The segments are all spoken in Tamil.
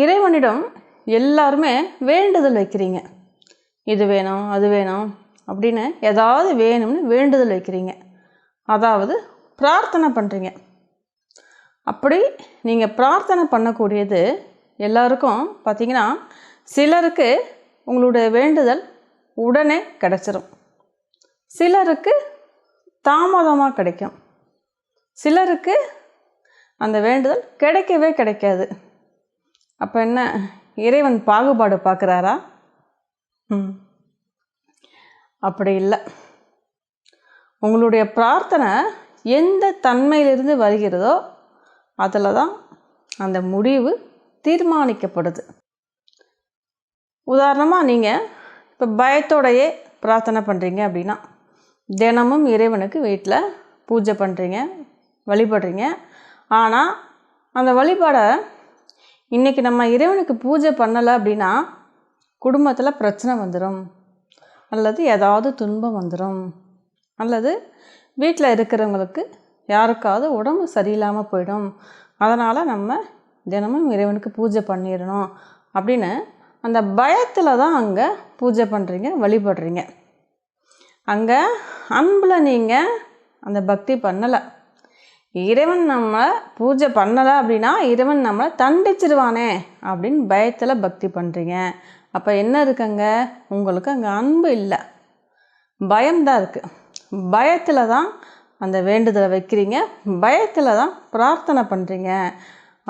இறைவனிடம் எல்லாருமே வேண்டுதல் வைக்கிறீங்க. இது வேணும் அது வேணும் அப்படின்னு ஏதாவது வேணும்னு வேண்டுதல் வைக்கிறீங்க. அதாவது பிரார்த்தனை பண்ணுறீங்க அப்படி நீங்கள் பிரார்த்தனை பண்ணக்கூடியது எல்லாருக்கும் பார்த்தீங்கன்னா சிலருக்கு உங்களுடைய வேண்டுதல் உடனே கிடச்சிரும். சிலருக்கு தாமதமாக கிடைக்கும். சிலருக்கு அந்த வேண்டுதல் கிடைக்கவே கிடைக்காது. அப்போ என்ன இறைவன் பாகுபாடு பார்க்குறாரா? ம். அப்படி இல்லை. உங்களுடைய பிரார்த்தனை எந்த தன்மையிலிருந்து வருகிறதோ அதில் தான் அந்த முடிவு தீர்மானிக்கப்படுது. உதாரணமாக நீங்கள் இப்போ பயத்தோடையே பிரார்த்தனை பண்ணுறீங்க அப்படின்னா தினமும் இறைவனுக்கு வீட்டில் பூஜை பண்ணுறீங்க வழிபடுறீங்க. ஆனால் அந்த வழிபாடை இன்றைக்கி நம்ம இறைவனுக்கு பூஜை பண்ணலை அப்படின்னா குடும்பத்தில் பிரச்சனை வந்துடும் அல்லது ஏதாவது துன்பம் வந்துடும் அல்லது வீட்டில் இருக்கிறவங்களுக்கு யாருக்காவது உடம்பு சரியில்லாமல் போயிடும். அதனால் நம்ம தினமும் இறைவனுக்கு பூஜை பண்ணிடணும் அப்படின்னு அந்த பயத்தில் தான் அங்கே பூஜை பண்ணுறீங்க வழிபடுறீங்க. அங்கே அன்பில் நீங்கள் அந்த பக்தி பண்ணலை. இறைவன் நம்ம பூஜை பண்ணலை அப்படின்னா இறைவன் நம்மளை தண்டிச்சிருவானே அப்படின்னு பயத்தில் பக்தி பண்ணுறீங்க அப்போ என்ன இருக்குங்க? உங்களுக்கு அங்கே அன்பு இல்லை. பயம்தான் இருக்குது பயத்தில் தான் அந்த வேண்டுதலை வைக்கிறீங்க. பயத்தில் தான் பிரார்த்தனை பண்ணுறீங்க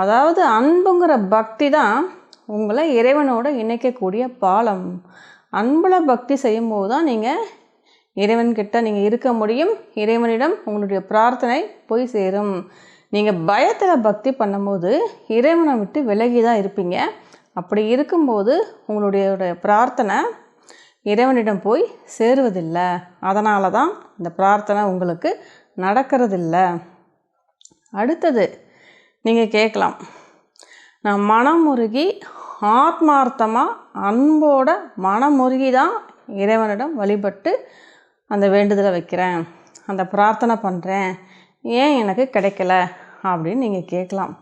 அதாவது அன்புங்கிற பக்தி தான் உங்களை இறைவனோட இணைக்கக்கூடிய பாலம். அன்பில் பக்தி செய்யும்போது தான் நீங்கள் இறைவன்கிட்ட நீங்கள் இருக்க முடியும். இறைவனிடம் உங்களுடைய பிரார்த்தனை போய் சேரும். நீங்கள் பயத்தில் பக்தி பண்ணும்போது இறைவனை விட்டு விலகி தான் இருப்பீங்க. அப்படி இருக்கும்போது உங்களுடைய பிரார்த்தனை இறைவனிடம் போய் சேருவதில்லை. அதனால தான் இந்த பிரார்த்தனை உங்களுக்கு நடக்கிறதில்ல. அடுத்தது நீங்கள் கேட்கலாம். நான் மனமுருகி ஆத்மார்த்தமாக அன்போட மனமுருகி தான் இறைவனிடம் வழிபட்டு அந்த வேண்டுதலை வைக்கிறேன் அந்த பிரார்த்தனை பண்ணுறேன் ஏன் எனக்கு கிடைக்கல அப்படின்னு நீங்கள் கேட்கலாம்.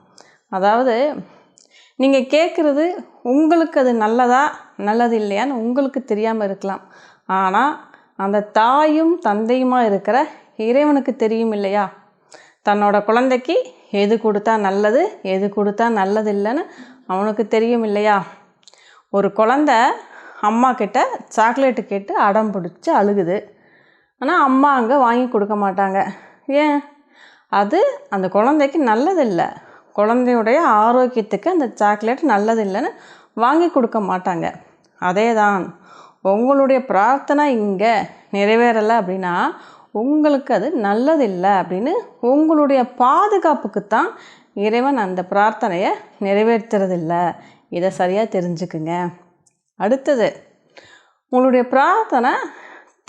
அதாவது நீங்கள் கேட்குறது உங்களுக்கு அது நல்லதா நல்லது இல்லையான்னு உங்களுக்கு தெரியாமல் இருக்கலாம். ஆனால் அந்த தாயும் தந்தையுமாக இருக்கிற இறைவனுக்கு தெரியும் இல்லையா? தன்னோட குழந்தைக்கு எது கொடுத்தா நல்லது எது கொடுத்தா நல்லது இல்லைன்னு அவனுக்கு தெரியும் இல்லையா? ஒரு குழந்த அம்மா கிட்ட சாக்லேட்டு கேட்டு அடம் பிடிச்சி அழுகுது. ஆனால் அம்மா அங்கே வாங்கி கொடுக்க மாட்டாங்க. ஏன்? அது அந்த குழந்தைக்கு நல்லதில்லை. குழந்தையுடைய ஆரோக்கியத்துக்கு அந்த சாக்லேட் நல்லதில்லைன்னு வாங்கி கொடுக்க மாட்டாங்க. அதே தான் உங்களுடைய பிரார்த்தனை இங்கே நிறைவேறலை அப்படின்னா உங்களுக்கு அது நல்லதில்லை அப்படின்னு உங்களுடைய பாதுகாப்புக்கு தான் இறைவன் அந்த பிரார்த்தனையை நிறைவேற்றுறதில்ல. இதை சரியாக தெரிஞ்சுக்குங்க. அடுத்தது உங்களுடைய பிரார்த்தனை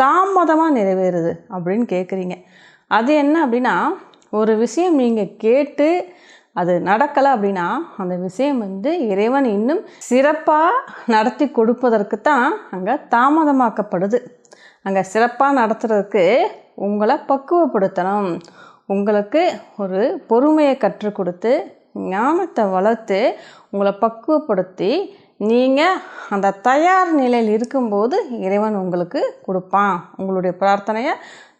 தாமதமாக நிறைவேறுது அப்படின்னு கேட்குறீங்க அது என்ன அப்படின்னா ஒரு விஷயம் நீங்கள் கேட்டு அது நடக்கலை அப்படின்னா அந்த விஷயம் வந்து இறைவன் இன்னும் சிறப்பாக நடத்தி கொடுப்பதற்கு தான் அங்கே தாமதமாக்கப்படுது. அங்கே சிறப்பாக நடத்துறதுக்கு உங்களை பக்குவப்படுத்தணும். உங்களுக்கு ஒரு பொறுமையை கற்றுக் கொடுத்து ஞானத்தை வளர்த்து உங்களை பக்குவப்படுத்தி நீங்கள் அந்த தயார் நிலையில் இருக்கும்போது இறைவன் உங்களுக்கு கொடுப்பான். உங்களுடைய பிரார்த்தனையை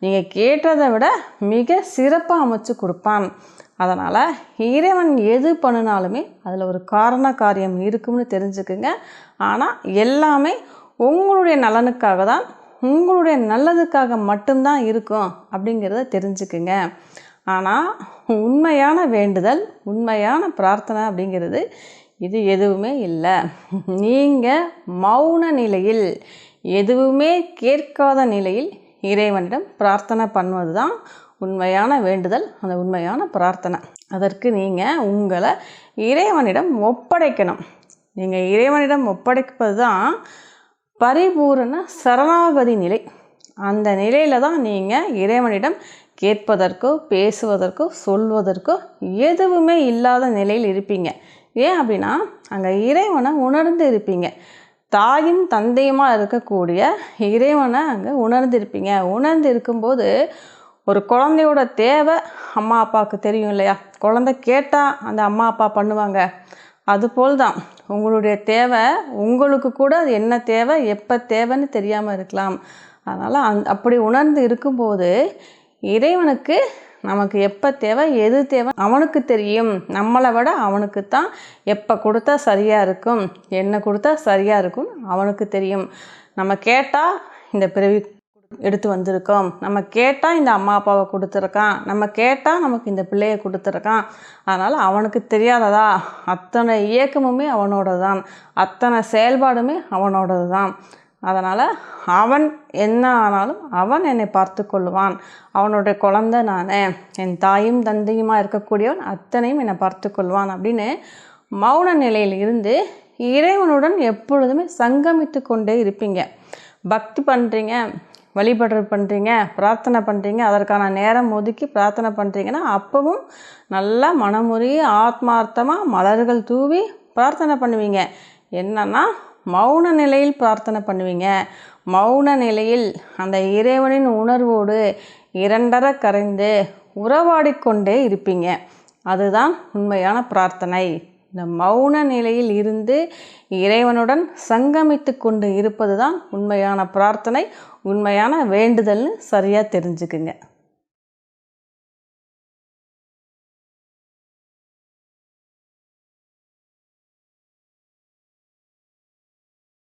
நீங்கள் கேட்டதை விட மிக சிறப்பாக அமைச்சு கொடுப்பான். அதனால் இறைவன் எது பண்ணினாலுமே அதில் ஒரு காரண காரியம் இருக்கும்னு தெரிஞ்சுக்குங்க. ஆனால் எல்லாமே உங்களுடைய நலனுக்காக தான் உங்களுடைய நல்லதுக்காக மட்டும்தான் இருக்கும் அப்படிங்கிறத தெரிஞ்சுக்குங்க. ஆனால் உண்மையான வேண்டுதல் உண்மையான பிரார்த்தனை அப்படிங்கிறது இது எதுவுமே இல்லை. நீங்கள் மௌன நிலையில் எதுவுமே கேட்காத நிலையில் இறைவனிடம் பிரார்த்தனை பண்ணுவது தான் உண்மையான வேண்டுதல் அந்த உண்மையான பிரார்த்தனை. அதற்கு நீங்கள் உங்களை இறைவனிடம் ஒப்படைக்கணும். நீங்கள் இறைவனிடம் ஒப்படைப்பது தான் பரிபூரண சரணாகதி நிலை. அந்த நிலையில் தான் நீங்கள் இறைவனிடம் கேட்பதற்கோ பேசுவதற்கோ சொல்வதற்கோ எதுவுமே இல்லாத நிலையில் இருப்பீங்க. ஏன் அப்படின்னா அங்கே இறைவனை உணர்ந்து இருப்பீங்க தாயும் தந்தையுமா இருக்கக்கூடிய இறைவனை அங்கே உணர்ந்து இருப்பீங்க உணர்ந்து இருக்கும்போது ஒரு குழந்தையோட தேவை அம்மா அப்பாவுக்கு தெரியும் இல்லையா? குழந்தை கேட்டால் அந்த அம்மா அப்பா பண்ணுவாங்க. அதுபோல் தான் உங்களுடைய தேவை உங்களுக்கு கூட அது என்ன தேவை எப்போ தேவைன்னு தெரியாமல் இருக்கலாம். அதனால் அந் அப்படி உணர்ந்து இருக்கும்போது இறைவனுக்கு நமக்கு எப்போ தேவை எது தேவை அவனுக்கு தெரியும். நம்மளை விட அவனுக்கு தான் எப்போ கொடுத்தா சரியாக இருக்கும் என்ன கொடுத்தா சரியாக இருக்கும் அவனுக்கு தெரியும். நம்ம கேட்டால் இந்த பிறவி எடுத்து வந்திருக்கோம். நம்ம கேட்டால் இந்த அம்மா அப்பாவை கொடுத்துருக்கான். நம்ம கேட்டால் நமக்கு இந்த பிள்ளையை கொடுத்துருக்கான். அதனால் அவனுக்கு தெரியாததா? அத்தனை இயக்கமுமே அவனோட தான் அத்தனை செயல்பாடுமே அவனோடது தான் அதனால் அவன் என்ன ஆனாலும் அவன் என்னை பார்த்து கொள்ளுவான் அவனுடைய குழந்தை நான். என் தாயும் தந்தையுமா இருக்கக்கூடியவன் அத்தனையும் என்னை பார்த்து கொள்வான் அப்படின்னு மௌன நிலையில் இருந்து இறைவனுடன் எப்பொழுதுமே சங்கமித்து கொண்டே இருப்பீங்க. பக்தி பண்ணுறீங்க வழிபடுறது பண்ணுறீங்க பிரார்த்தனை பண்ணுறீங்க அதற்கான நேரம் ஒதுக்கி பிரார்த்தனை பண்ணுறீங்கன்னா அப்பவும் நல்லா மனமுறி ஆத்மார்த்தமாக மலர்கள் தூவி பிரார்த்தனை பண்ணுவீங்க. என்னன்னா மௌன நிலையில் பிரார்த்தனை பண்ணுவீங்க. மௌன நிலையில் அந்த இறைவனின் உணர்வோடு இரண்டர கரைந்து உறவாடிக்கொண்டே இருப்பீங்க. அதுதான் உண்மையான பிரார்த்தனை. இந்த மௌன நிலையில் இருந்து இறைவனுடன் சங்கமித்து கொண்டு இருப்பது தான் உண்மையான பிரார்த்தனை உண்மையான வேண்டுதல்னு சரியாக தெரிஞ்சுக்குங்க.